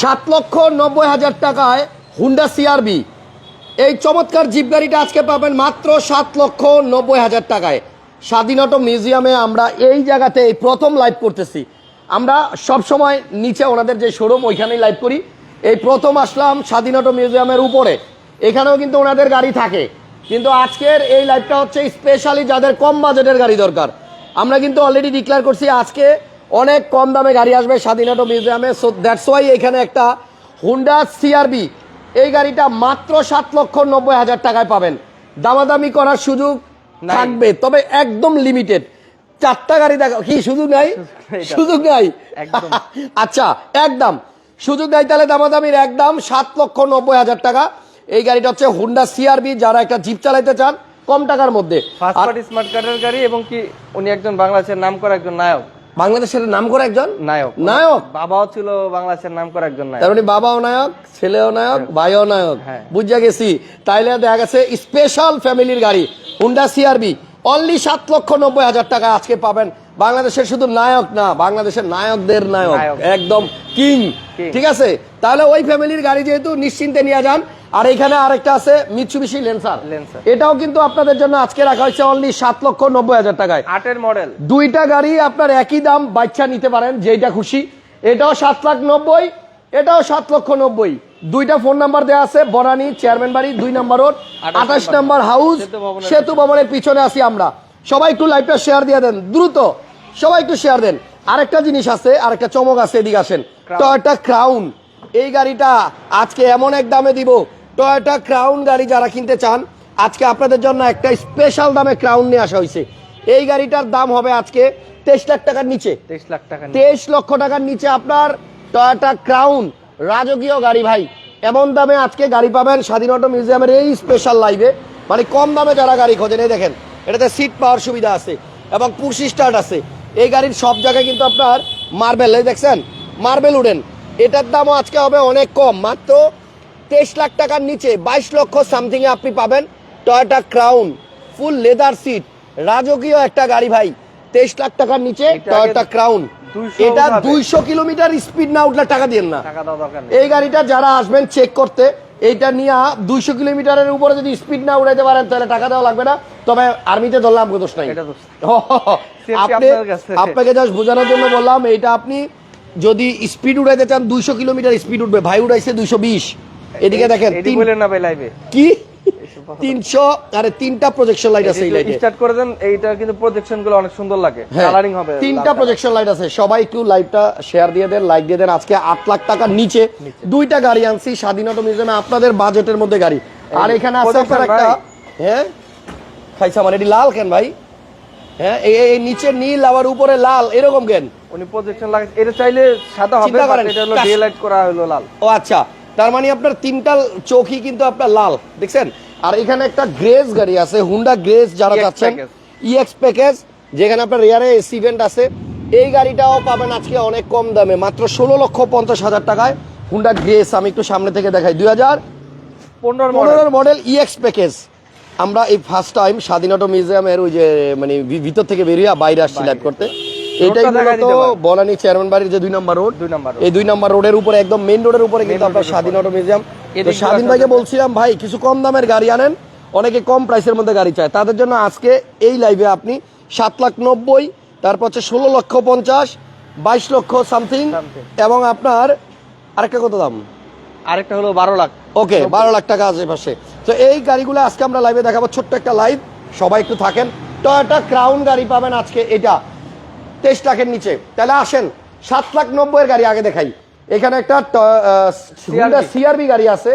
সাত লক্ষ নব্বই হাজার টাকায় হুন্ডা সিআরবি এই চমৎকার জিপ গাড়িটা আজকে পাবেন মাত্র সাত লক্ষ নব্বই হাজার টাকায়। স্বাধীনতা মিউজিয়ামে আমরা এই জায়গাতে এই প্রথম লাইভ করতেছি। আমরা সব সময় নিচে ওনাদের যে শোরুম ওইখানেই লাইভ করি। এই প্রথম আসলাম স্বাধীনতা মিউজিয়ামের উপরে। এখানেও কিন্তু ওনাদের গাড়ি থাকে। কিন্তু আজকের এই লাইভটা হচ্ছে স্পেশালি যাদের কম বাজেটের গাড়ি দরকার। আমরা কিন্তু অলরেডি ডিক্লেয়ার করছি আজকে অনেক কম দামে গাড়ি আসবে স্বাধীনতা মিউজিয়ামে। সো দ্যাটস ওয়াই এখানে একটা হুন্ডা সিআরবি এই গাড়িটা মাত্র সাত লক্ষ নব্বই হাজার টাকায় পাবেন। দামাদামি করার সুযোগ থাকবে তবে একদম লিমিটেড চারটা গাড়ি দেখা কি সুযোগ নাই। সুযোগ নাই। আচ্ছা একদম। সুযোগ নাই তাহলে দামাদামির একদম সাত লক্ষ নব্বই হাজার টাকা। এই গাড়িটা হচ্ছে হুন্ডা সিআরবি যারা একটা জিপ চালাইতে চান কম টাকার মধ্যে। ফার্স্ট আর পার্টি স্মার্ট কার্ডের গাড়ি এবং কি উনি একজন বাংলাদেশের নাম করা একজন নায়ক। বাংলাদেশের নাম করে একজন? নায়ক। নায়ক? বাবাও ছিল বাংলাদেশের নাম করা একজন নায়ক। তার মানে বাবাও নায়ক ছেলেও নায়ক ভাইও নায়ক। হ্যাঁ। বুঝা গেছি। তাইলে দেখা গেছে স্পেশাল ফ্যামিলির গাড়ি হুন্ডা সিআরবি অনলি সাত লক্ষ নব্বই হাজার টাকা আজকে পাবেন। বাংলাদেশের শুধু নায়ক না বাংলাদেশের নায়কদের নায়ক। নায়ক। একদম কিং ঠিক আছে? তাহলে ওই ফ্যামিলির গাড়ি যেহেতু নিশ্চিন্তে নিয়ে যান আর এখানে আরেকটা আছে মিৎসুবিশি লেন্সার। এটাও কিন্তু আপনাদের জন্য আজকে রাখা হয়েছে অনলি সাত লক্ষ নব্বই হাজার টাকায়। আটের মডেল দুইটা গাড়ি আপনার একই দাম বাচ্চা নিতে পারেন যেটা খুশি। এটাও সাত লাখ নব্বই এটাও সাত লক্ষ নব্বই। দুইটা ফোন নাম্বার দেওয়া আছে বনানী চেয়ারম্যান বাড়ি দুই নাম্বার রোড আঠাশ নাম্বার। হাউস সেতু ভবনের পিছনে। আছি আমরা। সবাই একটু লাইভটা শেয়ার দিয়ে দেন দ্রুত। সবাই একটু শেয়ার দেন। আরেকটা জিনিস আছে আরেকটা চমক আছে এদিকে আসেন। টয়টা ক্রাউন এই গাড়িটা আজকে এমন এক দামে দিব টয়টা ক্রাউন গাড়ি যারা কিনতে চান আজকে আপনাদের জন্য একটা স্পেশাল দামে ক্রাউন নিয়ে আসা হয়েছে। এই গাড়িটার দাম হবে আজকে তেইশ লাখ টাকার নিচে। তেইশ লাখ টাকা তেইশ লক্ষ টাকার নিচে আপনার টয়োটা ক্রাউন রাজকীয় গাড়ি ভাই। এমন দামে আজকে গাড়ি পাবেন স্বাধীনতা মিউজিয়ামের এই স্পেশাল লাইভে মানে কম দামে যারা গাড়ি খোঁজেন এই দেখেন এটাতে সিট পাওয়ার সুবিধা আছে এবং পুশ স্টার্ট আছে। এই গাড়ির সব জায়গায় কিন্তু আপনার মার্বেল এই দেখছেন? মার্বেল উডেন এটার দামও আজকে হবে অনেক কম মাত্র তেইশ লাখ টাকার নিচে বাইশ লক্ষ সামথিং এ আপনি পাবেন Toyota Crown full leather seat রাজকীয় একটা গাড়ি ভাই। তেইশ লাখ টাকার নিচে এটা টয়োটা ক্রাউন এটা দুইশো কিলোমিটার স্পিড না উঠলে টাকা দিন না। এই গাড়িটা যারা আসবেন চেক করতে এইটা নিয়ে দুইশো কিলোমিটারের উপরে যদি স্পিড না উড়াইতে পারেন তাহলে টাকা দেওয়া লাগবে না। তবে আর্মিতে ধরলাম দোষ নাই। আপনি আপনাকে জাস্ট বোঝানোর জন্য বললাম এইটা আপনি যদি স্পিড উড়াইতে চান দুইশো কিলোমিটার স্পিড উঠবে। ভাই উড়াইছে দুইশো বিশ। এদিকে দেখেন তিন- বলেন না ভাই লাইভে কি? তিনশো আরে তিনটা প্রজেকশন লাইট আছে এই লাইটে স্টার্ট করে দেন এইটা কিন্তু প্রজেকশনগুলো অনেক সুন্দর লাগে। হ্যাঁ, কালারিং হবে তিনটা প্রজেকশন লাইট আছে। সবাই একটু লাইভটা শেয়ার দিয়ে দেন লাইক দিয়ে দেন। আজকে আট লাখ টাকার নিচে দুইটা গাড়ি আনছি স্বাধীনতা মিউজিয়ামে আপনাদের বাজেটের মধ্যে গাড়ি। আর এখানে আছে আপনার একটা হ্যাঁ? খাইছা মানে এটি লাল কেন ভাই? হ্যাঁ এই এই নিচে নীল আবার উপরে লাল এরকম কেন? উনি প্রজেকশন লাগে এটা চাইলে সাদা হবে এটা হলো ডে লাইট করা হলো লাল। ও আচ্ছা। তার মানে আপনার তিনটা চোখই কিন্তু আপনার লাল দেখছেন? আর এখানে একটা গ্রেস গাড়ি আছে হুন্ডা গ্রেস যারা যাচ্ছেন ইএক্স প্যাকেজ যেখানে আপনার রেয়ারে এসি ভেন্ট আছে। এই গাড়িটাও পাবেন আজকে অনেক কম দামে মাত্র ষোলো লক্ষ পঞ্চাশ হাজার টাকায়। হুন্ডা গ্রেস আমি একটু সামনে থেকে দেখাই। দুই হাজার পনেরোর মডেল ইএক্স প্যাকেজ আমরা এই ফার্স্ট টাইম স্বাধীনতা মিউজিয়ামের ওই যে মানে ভিতর থেকে বেরিয়ে বাইরে আসছি লাইভ করতে। এটাই মূলত বনানী চেয়ারম্যান বাড়ির যে দুই নম্বর রোড দুই নাম্বার এই দুই নম্বর রোডের উপরে একদম মেইন রোডের উপরে কিন্তু আপনার স্বাধীন অটো মিউজিয়াম তো স্বাধীন ভাইকে বলছিলাম ভাই কিছু কম দামের গাড়ি আনেন অনেকে কম প্রাইসের মধ্যে গাড়ি চায়। তাদের জন্য আজকে এই লাইভে আপনি সাত লাখ নব্বই তারপর হচ্ছে ষোলো লক্ষ পঞ্চাশ বাইশ লক্ষ সামথিং এবং আপনার আরেকটা কত দাম? আরেকটা হলো বারো লাখ। ওকে বারো লাখ টাকা আশেপাশে তো এই গাড়িগুলো আজকে আমরা লাইভে দেখাবো ছোট্ট একটা লাইভ সবাই একটু থাকেন। টয়োটা ক্রাউন গাড়ি পাবেন আজকে এটা। তেইশ লাখের নিচে। তাহলে আসেন সাত লাখ নব্বইয়ের গাড়ি আগে দেখাই। এখানে একটা সিআরবি। গাড়ি আছে।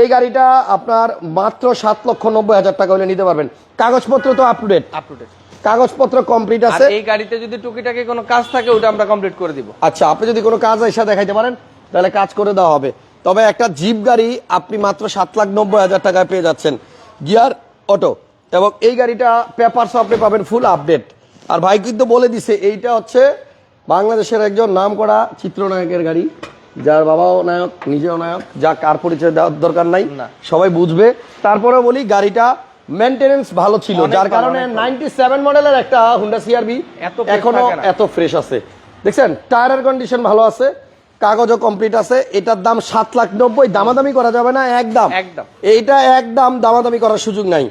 এই গাড়িটা আপনার মাত্র সাত লক্ষ নব্বই হাজার টাকা হলে নিতে পারবেন। কাগজপত্র তো up to date up to date কাগজপত্র কমপ্লিট আছে। এই গাড়িতে যদি টুকিটাকি কোনো কাজ থাকে ওটা আমরা কমপ্লিট করে দিব। আচ্ছা আপনি যদি কোনো কাজ এসে দেখাইতে পারেন তাহলে কাজ করে দেওয়া হবে। তবে একটা জিপ গাড়ি আপনি মাত্র সাত লাখ নব্বই হাজার টাকায় পেয়ে যাচ্ছেন। গিয়ার অটো এবং এই গাড়িটা পেপারস আপনি পাবেন ফুল আপডেট আর ভাই কিন্তু বলে দিছে এইটা হচ্ছে বাংলাদেশের একজন নাম করা চিত্রনায়কের গাড়ি যার বাবাও নায়ক নিজেও নায়ক যা কার পরিচয় দেওয়ার দরকার নাই সবাই বুঝবে। তারপরে বলি গাড়িটা মেনটেনেন্স ভালো ছিল যার কারণে নাইনটি সেভেন মডেলের একটা হুন্ডা সিআরবি এখনও এত ফ্রেশ আছে। দেখছেন টায়ারের কন্ডিশন ভালো আছে কাগজও কমপ্লিট আছে এটার দাম সাত লাখ নব্বই দামাদামি করা যাবে না একদম। একদম। এইটা একদম দামাদামি করার সুযোগ নাই।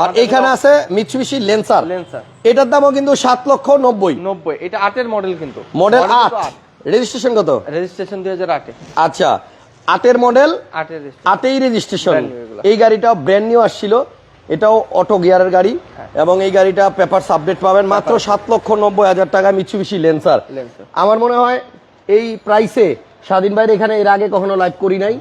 আর এখানে আছে মিৎসুবিশি লেন্সার লেন্সার এটার দামও কিন্তু সাত লক্ষ নব্বই। নব্বই। এটা আটের মডেল কিন্তু। মডেল আট। রেজিস্ট্রেশন কত? রেজিস্ট্রেশন দুই হাজার আটে। আচ্ছা আটের মডেল আটেই রেজিস্ট্রেশন। এই গাড়িটা ব্র্যান্ড নিউ আসছিল। এটাও অটো গিয়ারের গাড়ি। হ্যাঁ। এবং এই গাড়িটা পেপার আপডেট পাবেন। মাত্র সাত লক্ষ নব্বই হাজার টাকা মিৎসুবিশি লেন্সার আমার মনে হয় এই প্রাইসে স্বাধীন ভাইয়ের এখানে এর আগে কখনো লাইভ করি নাই।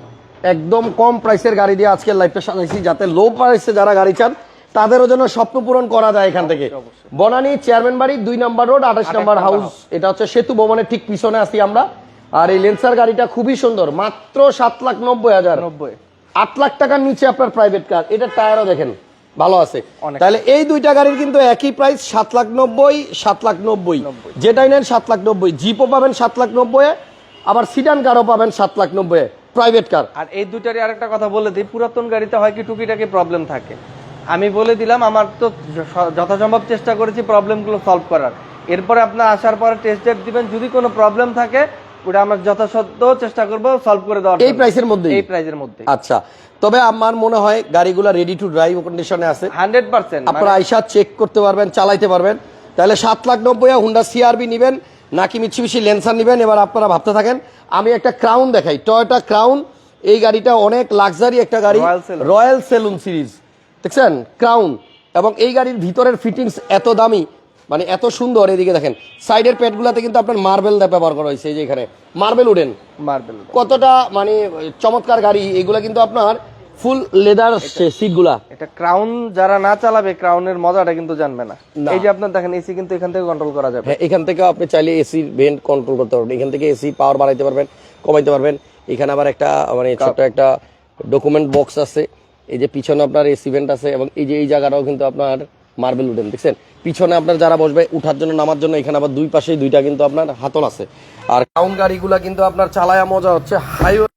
একদম কম প্রাইসের গাড়ি দিয়ে আজকের লাইভটা সাজাইছি। যাতে লো প্রাইসে যারা গাড়ি চান তাদেরও জন্য স্বপ্ন পূরণ করা যায় এখান থেকে। বনানী চেয়ারম্যান বাড়ি দুই নাম্বার রোড আঠাশ নম্বর হাউস। এটা হচ্ছে সেতু ভবনের ঠিক পিছনে আছি আমরা। আর এই লেন্সার গাড়িটা খুবই সুন্দর মাত্র সাত লাখ নব্বই হাজার। আট লাখ টাকার নিচে আপনার প্রাইভেট কার এটা টায়ারও দেখেন ভালো আছে। তাহলে এই দুইটা গাড়ির কিন্তু একই প্রাইস সাত লাখ নব্বই সাত লাখ নব্বই। যেটাই নেন সাত লাখ নব্বই। জিপও পাবেন সাত লাখ নব্বই আবার সিডান কারও পাবেন সাত লাখ নব্বই প্রাইভেট কার আর এই দুটারই আরেকটা কথা বলে দিই পুরাতন গাড়িতে হয় কি টুকিটাকি প্রবলেম থাকে। আমি বলে দিলাম আমার তো যথাসম্ভব চেষ্টা করেছি প্রবলেমগুলো সলভ করার। এরপরে আপনার আসার পরে টেস্ট ডেট দিবেন যদি কোনো প্রবলেম থাকে ওটা আমরা যথাসত্ত্ব চেষ্টা করব সলভ করে দেওয়ার এই। প্রাইসের মধ্যেই? এই প্রাইসের মধ্যে আচ্ছা তবে আমার মনে হয় গাড়িগুলো রেডি টু ড্রাইভ কন্ডিশনে আছে। হান্ড্রেড পার্সেন্ট আপনারা আইসা চেক করতে পারবেন চালাইতে পারবেন। তাহলে সাত লাখ নব্বই হুন্ডা সিআরবি নেবেন নাকি মিচ্ছিমিছি লেন্সার নেবেন এবার আপনারা ভাবতে থাকেন। আমি একটা ক্রাউন দেখাই টয়োটা ক্রাউন এই গাড়িটা অনেক লাক্সারি একটা গাড়ি। রয়্যাল সেলুন সিরিজ দেখছেন? ক্রাউন এবং এই গাড়ির ভিতরের ফিটিংস এত দামি মানে এত সুন্দর। এদিকে দেখেন সাইডের প্যাডগুলোতে কিন্তু আপনার মার্বেল ব্যবহার করা হয়েছে এই যে এখানে। মার্বেল উডেন মার্বেল কতটা মানে চমৎকার গাড়ি। এগুলা কিন্তু আপনার ফুল লেদার সিটগুলা এটা ক্রাউন যারা না চালাবে ক্রাউনের মজাটা কিন্তু জানবে না। এই যে আপনার দেখেন এসি কিন্তু এখান থেকে কন্ট্রোল করা যাবে। হ্যাঁ এখান থেকে আপনি চাইলে এসির ভেন্ট কন্ট্রোল করতে পারবেন। এখান থেকে এসি পাওয়ার বাড়াইতে পারবেন কমাইতে পারবেন। এখানে আবার একটা মানে ছোট্ট একটা ডকুমেন্ট বক্স আছে। এই যে পিছনে আপনার এসি ভেন্ট আছে এবং এই যে এই জায়গাটাও কিন্তু আপনার মার্বেল উডেন দেখছেন? পিছনে আপনার যারা বসবে, উঠার জন্য, নামার জন্য, এখানে আবার দুই পাশেই দুইটা কিন্তু আপনার হাতল আছে। আর কাউন গাড়িগুলা কিন্তু আপনার চালায়া মজা হচ্ছে। হাইওয়ে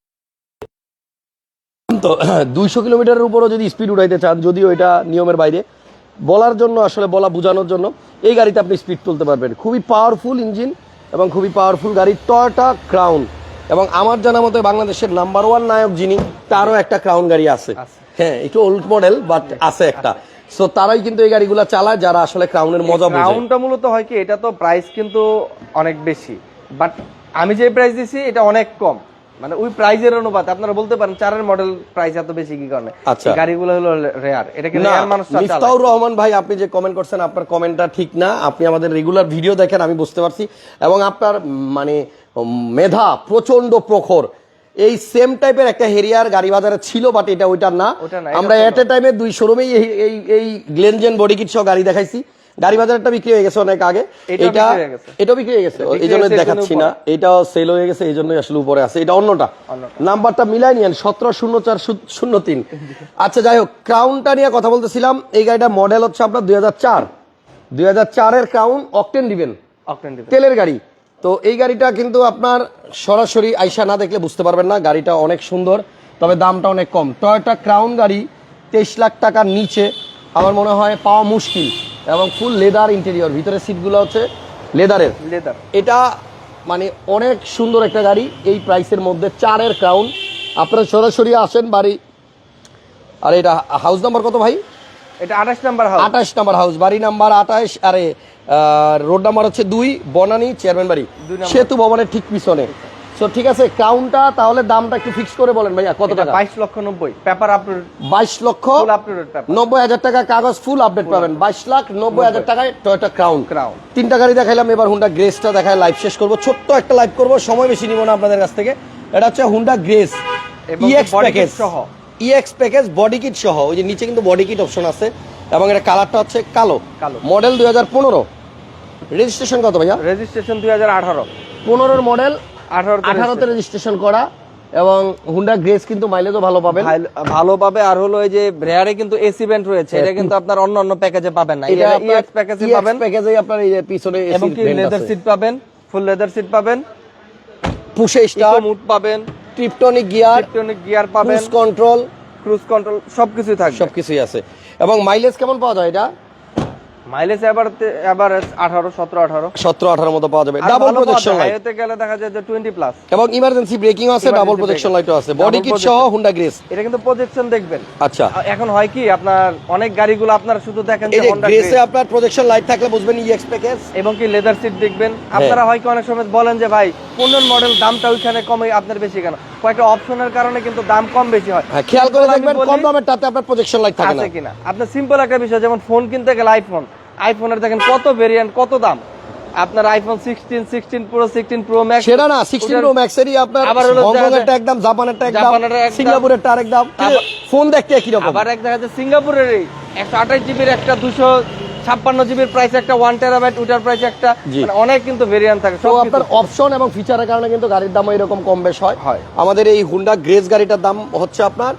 তো দুইশো কিলোমিটারের উপরও যদি স্পিড উঠাইতে চান, যদিও এটা নিয়মের বাইরে, বলার জন্য আসলে, বলা বোঝানোর জন্য, এই গাড়িতে আপনি স্পিড তুলতে পারবেন। খুবই পাওয়ারফুল ইঞ্জিন এবং খুবই পাওয়ারফুল গাড়ি টয়টা ক্রাউন এবং আমার জানা মতে বাংলাদেশের নাম্বার ওয়ান নায়ক যিনি, তারও একটা ক্রাউন গাড়ি আছে। আছে। হ্যাঁ একটু ওল্ড মডেল বাট আছে একটা। সো তারাই কিন্তু এই গাড়িগুলো চালায় যারা আসলে ক্রাউনের মজা বোঝে। ক্রাউনটা মূলত হয় কি এটা তো প্রাইস কিন্তু অনেক বেশি। বাট আমি যে প্রাইস দিছি এটা অনেক কম। মানে ওই প্রাইজের অনুপাতে আপনারা বলতে পারেন চারের মডেল প্রাইস এত বেশি কি কারণে? আচ্ছা। গাড়িগুলো হলো রেয়ার এটা কি রেয়ার মানুষ চালায়? মিফতাউর রহমান ভাই আপনি যে কমেন্ট করছেন আপনার কমেন্টটা ঠিক না। আপনি আমাদের রেগুলার ভিডিও দেখেন আমি বুঝতে পারছি। এবং আপনার মানে মেধা প্রচণ্ড প্রখর। এই সেম টাইপের একটা হেরিয়ার গাড়ি বাজারে ছিল বাট এটা ওইটার না। এটা আমরা এট এ টাইমে দুই শোরুমেই এই এই গ্লেনজেন বডি কিট সহ গাড়ি দেখাইছি। গাড়ি বাজারটা বিক্রি হয়ে গেছে অনেক আগে। এটাও এটা বিক্রি হয়ে গেছে। এটাও বিক্রি হয়ে গেছে। বিক্রি এই জন্য দেখাচ্ছি না। এটাও সেল হয়ে গেছে এই জন্যই আসলে উপরে আছে। এটা অন্যটা। নাম্বারটা মিলাই নিয়েন সতেরো শূন্য চার শূন্য তিন। আচ্ছা যাই হোক ক্রাউনটা নিয়ে কথা বলতেছিলাম। এই গাড়িটা মডেল হচ্ছে আপনার দুই হাজার চার। দুই হাজার চারের ক্রাউন অকটেন দিবেন। তেলের গাড়ি। তো এই গাড়িটা কিন্তু আপনার সরাসরি আইসা না দেখলে বুঝতে পারবেন না। গাড়িটা অনেক সুন্দর তবে দামটা অনেক কম। টয়োটা ক্রাউন গাড়ি তেইশ লাখ টাকার নিচে। আমার মনে হয় পাওয়া মুশকিল এবং ফুল লেদার ইন্টেরিয়র ভিতরে সিটগুলো হচ্ছে লেদারের লেদার এটা মানে অনেক সুন্দর একটা গাড়ি। এই প্রাইসের মধ্যে চারের ক্রাউন আপনারা সরাসরি আসেন বাড়ি। আর এটা হাউস নাম্বার কত ভাই? এটা 28 নাম্বার হাউস আঠাশ নাম্বার হাউস বাড়ি নাম্বার আঠাশ আরে রোড নাম্বার হচ্ছে দুই বনানী চেয়ারম্যান বাড়ি। সেতু ভবনের ঠিক পিছনে। সো ঠিক আছে ক্রাউনটা তাহলে দামটা একটু ফিক্স করে বলেন ভাইয়া কত টাকা? 22 লক্ষ 90 পেপার আপলোড বাইশ লক্ষ নব্বই হাজার টাকা কাগজ ফুল আপডেট পাবেন। বাইশ লাখ নব্বই হাজার টাকায় টয়টা ক্রাউন ক্রাউন তিনটা গাড়ি দেখাইলাম এবার হুন্ডা গ্রেসটা দেখায় লাইভ শেষ করব। ছোট্ট একটা লাইভ করব সময় বেশি নিব না আপনাদের কাছ থেকে। এটা হচ্ছে হুন্ডা গ্রেস ইএক্স প্যাকেজ সহ। ইএক্স প্যাকেজ বডি কিট সহ। ওই যে নিচে কিন্তু বডি কিট অপশন আছে। এবং এটা কালারটা হচ্ছে কালো। কালো। মডেল দুই হাজার পনেরো। রেজিস্ট্রেশন কত ভাইয়া? রেজিস্ট্রেশন 2018 পনেরোর মডেল 18 আঠারোতে রেজিস্ট্রেশন করা এবং হুন্ডা গ্রেস কিন্তু মাইলেজও ভালো পাবেন। ভালো পাবে আর হলো এই যে রেয়ারে কিন্তু এসি ব্যান্ড রয়েছে এটা কিন্তু আপনার অন্য অন্য প্যাকেজে পাবেন না। এটা ইএক্স প্যাকেজে পাবেন। প্যাকেজে আপনার এই যে পিছনে কি লেদার সিট পাবেন ফুল লেদার সিট পাবেন। পুশে ইকো স্টার মুড পাবেন। ট্রিপটনিক গিয়ার ইলেকট্রনিক গিয়ার পাবেন। ক্রুজ কন্ট্রোল ক্রুজ কন্ট্রোল সবকিছুই থাকবে। সবকিছুই আছে। এবং মাইলেজ কেমন পাওয়া যায় এটা? মাইলেজ এভারেজ আঠারো সতেরো আঠারো। সতেরো আঠারো মতো পাওয়া যাবে। ডাবল প্রজেকশন লাইট গেলে দেখা যায় যে টোয়েন্টি প্লাস এবং ইমার্জেন্সি ব্রেকিং আছে ডাবল প্রজেকশন লাইটও আছে। বডি কিট সহ হুন্ডা গ্রেস এটা কিন্তু প্রজেকশন দেখবেন। আচ্ছা। এখন হয় কি আপনার অনেক গাড়িগুলো আপনার শুধু দেখেন যে গ্রেসে আপনার প্রজেকশন লাইট থাকলে বুঝবেন ইএক্স প্যাকেজ এবং কি লেদার সিট দেখবেন। হ্যাঁ। আপনারা হয় কি অনেক সময় বলেন যে ভাই কোন মডেল দামটা ওইখানে কমে আপনার বেশি কেন? কয়েকটা অপশনের কারণে কিন্তু দাম কম বেশি হয়। হ্যাঁ খেয়াল করে দেখবেন কম দামের টাতে আপনার প্রজেকশন লাইট থাকে না। কিনা? আপনার সিম্পল একটা বিষয় যেমন ফোন কিনতে গেলে আইফোন আইফোনের দেখেন কত ভেরিয়েন্ট কত দাম? আপনার iPhone sixteen sixteen pro sixteen pro max সেটা না সিক্সটিন প্রো ম্যাক্সেরই আপনার একদম জাপানেরটা একদম। সিঙ্গাপুরেরটা ফোন দেখতে একই রকম। আবার এক দেখা যাচ্ছে সিঙ্গাপুরের এই একশো আঠাশ জিবির একটা দুশো ছাপ্পান্ন জিবির প্রাইস একটা ওয়ান টেরাবাইট ওটার প্রাইস একটা। মানে অনেক কিন্তু ভেরিয়েন্ট থাকে তো আপনার অপশন এবং ফিচারের কারণে কিন্তু গাড়ির দাম এরকম কম বেশ হয়। আমাদের এই হুন্ডা গ্রেস গাড়িটার দাম হচ্ছে আপনার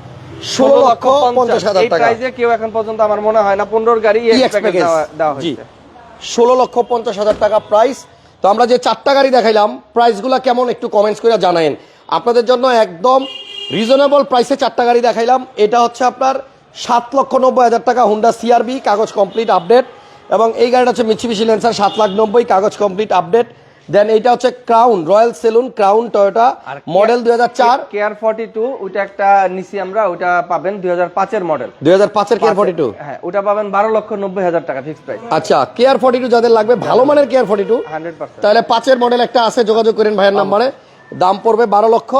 ষোলো লক্ষ পঞ্চাশ। হাজার এই টাকা। প্রাইসে কেউ এখন পর্যন্ত আমার মনে হয় না পনেরোর গাড়ি। দেওয়া হয়েছে। ষোলো লক্ষ পঞ্চাশ হাজার টাকা প্রাইস তো আমরা যে চারটা গাড়ি দেখাইলাম প্রাইসগুলো কেমন একটু কমেন্টস করে জানাইন আপনাদের জন্য একদম রিজনেবল প্রাইসে চারটা গাড়ি দেখাইলাম। এটা হচ্ছে আপনার সাত লক্ষ নব্বই হাজার টাকা হুন্ডা সিআরবি কাগজ কমপ্লিট আপডেট এবং এই গাড়িটা হচ্ছে মিচিবিশি লেন্সার সাত লাখ নব্বই কাগজ কমপ্লিট আপডেট দেন এইটা হচ্ছে Crown Royal Saloon Crown Toyota model দুই হাজার চার। কেয়ার ফর্টি টু ওইটা একটা নিছি আমরা ওটা পাবেন দুই হাজার পাঁচের মডেল দুই হাজার পাঁচের কেয়ার ফর্টি টু হ্যাঁ ওটা পাবেন বারো লক্ষ নব্বই হাজার টাকা ফিক্স প্রাইস আচ্ছা কেয়ার ফর্টি টু যাদের লাগবে ভালো মানের care forty two hundred percent তাহলে পাঁচের মডেল একটা আছে যোগাযোগ করেন ভাইয়ের নাম্বারে। দাম পড়বে বারো লক্ষ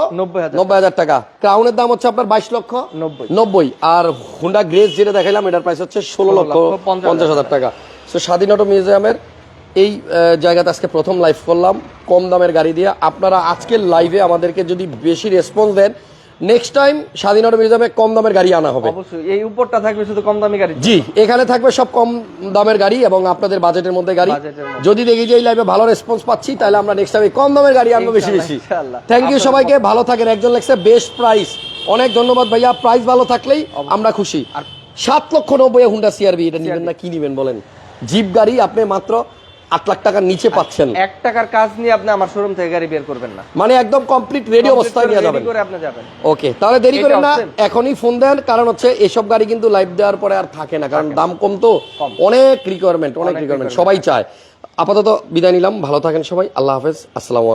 নব্বই হাজার টাকা। ক্রাউনের দাম হচ্ছে আপনার বাইশ লক্ষ নব্বই। আর হুন্ডা গ্রেস যেটা দেখাইলাম এটার প্রাইস হচ্ছে ষোলো লক্ষ পঞ্চাশ হাজার টাকা। তো স্বাধীন অটো মিউজিয়ামের এই জায়গাতে আজকে প্রথম লাইভ করলাম। কম দামের গাড়ি দিয়ে আপনারা আজকের লাইভে আমাদেরকে যদি বেশি রেসপন্স দেন নেক্সট টাইম স্বাধীন অটো মিউজিয়ামে কম দামের গাড়ি আনা হবে। অবশ্যই এই উপরটা থাকবে শুধু কম দামি গাড়ি। জি এখানে থাকবে সব কম দামের গাড়ি এবং আপনাদের বাজেটের মধ্যে গাড়ি। যদি দেখি যে এই লাইভে ভালো রেসপন্স পাচ্ছি তাহলে আমরা নেক্সট টাইমে কম দামের গাড়ি আনব বেশি বেশি। থ্যাংক ইউ সবাইকে ভালো থাকেন। একজন লেখছে বেস্ট প্রাইস অনেক ধন্যবাদ ভাইয়া প্রাইস ভালো থাকলেই আমরা খুশি। আর সাত লক্ষ নব্বই হুন্ডা সিআরবি এটা নিবেন না কি নিবেন বলেন? জিপ গাড়ি আপনি মাত্র আট লাখ টাকার নিচে পাচ্ছেন। এক টাকার কাজ নিয়ে আপনি আমার শোরুম থেকে গাড়ি বের করবেন না। মানে একদম কমপ্লিট রেডি অবস্থায় নিয়ে যাবেন। করে আপনি যাবেন। ওকে তাহলে দেরি করেন না এখনই ফোন দেন কারণ হচ্ছে এসব গাড়ি কিন্তু লাইভ দেওয়ার পরে আর থাকে না কারণ দাম কম তো। অনেক রিকোয়ারমেন্ট অনেক অনেক রিকোয়ারমেন্ট সবাই চায়। আপাতত বিদায় নিলাম ভালো থাকেন সবাই আল্লাহ হাফেজ আসসালামু আলাইকুম।